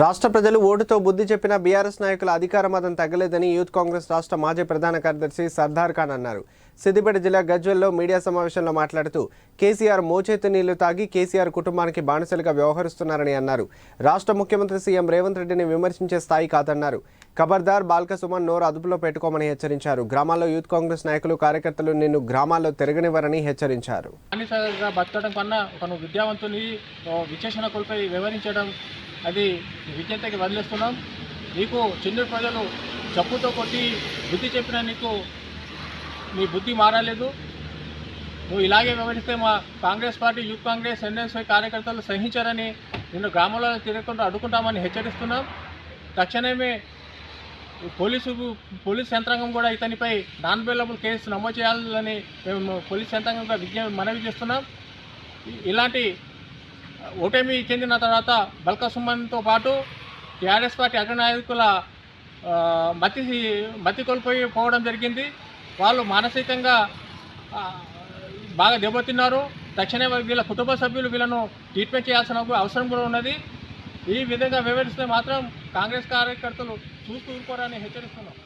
రాష్ట్ర ప్రజలు ఓటుతో బుద్ధి చెప్పిన బీఆర్ఎస్ నాయకుల అధికార మతం తగ్గలేదని యూత్ కాంగ్రెస్ రాష్ట్ర మాజీ ప్రధాన కార్యదర్శి సర్దార్ ఖాన్ అన్నారు. సిద్దిపేట జిల్లా గజ్వెల్లో మీడియా సమావేశంలో మాట్లాడుతూ కేసీఆర్ మోచేతి నీళ్ళు తాగి కేసీఆర్ కుటుంబానికి బానిసలుగా వ్యవహరిస్తున్నారని అన్నారు. రాష్ట్ర ముఖ్యమంత్రి సీఎం రేవంత్ రెడ్డిని విమర్శించే స్థాయి కాదన్నారు. ఖబర్దార్ బాల్క సుమన్ నోరు అదుపులో పెట్టుకోమని హెచ్చరించారు. గ్రామాల్లో యూత్ కాంగ్రెస్ నాయకులు కార్యకర్తలు నిన్ను గ్రామాల్లో తిరగనివ్వరని హెచ్చరించారు. బతకడం కన్నా ఒక విద్యావంతుని ఓ విచక్షణ వివరించడం అది విజ్ఞతకి వదిలేస్తున్నాం. నీకు చిన్న ప్రజలు చెప్పుతో కొట్టి బుద్ధి చెప్పినా నీకు నీ బుద్ధి మారలేదు. నువ్వు ఇలాగే వివరిస్తే మా Congress party youth Congress NSI కార్యకర్తలు సహించారని నిన్ను గ్రామంలో తిరగకుండా అడ్డుకుంటామని హెచ్చరిస్తున్నాం. తక్షణమే పోలీసు పోలీస్ యంత్రాంగం కూడా ఇతనిపై నాన్ బెయిలబుల్ కేసు నమోదు చేయాలని మేము పోలీస్ యంత్రాంగంగా విజ్ఞ మనవి చేస్తున్నాం. ఇలాంటి ఓటమి చెందిన తర్వాత బల్కా సుమన్తో పాటు టీఆర్ఎస్ పార్టీ అగ్రనాయకుల మతి మతి కోల్పోయి పోవడం జరిగింది. వాళ్ళు మానసికంగా బాగా దెబ్బతిన్నారు. తక్షణమే వీళ్ళ కుటుంబ సభ్యులు వీళ్ళను ట్రీట్మెంట్ చేయాల్సిన అవసరం కూడా ఉన్నది. ఈ విధంగా వివరిస్తే మాత్రం కాంగ్రెస్ కార్యకర్తలు చూస్తూ ఊరుకోరని హెచ్చరిస్తున్నాం.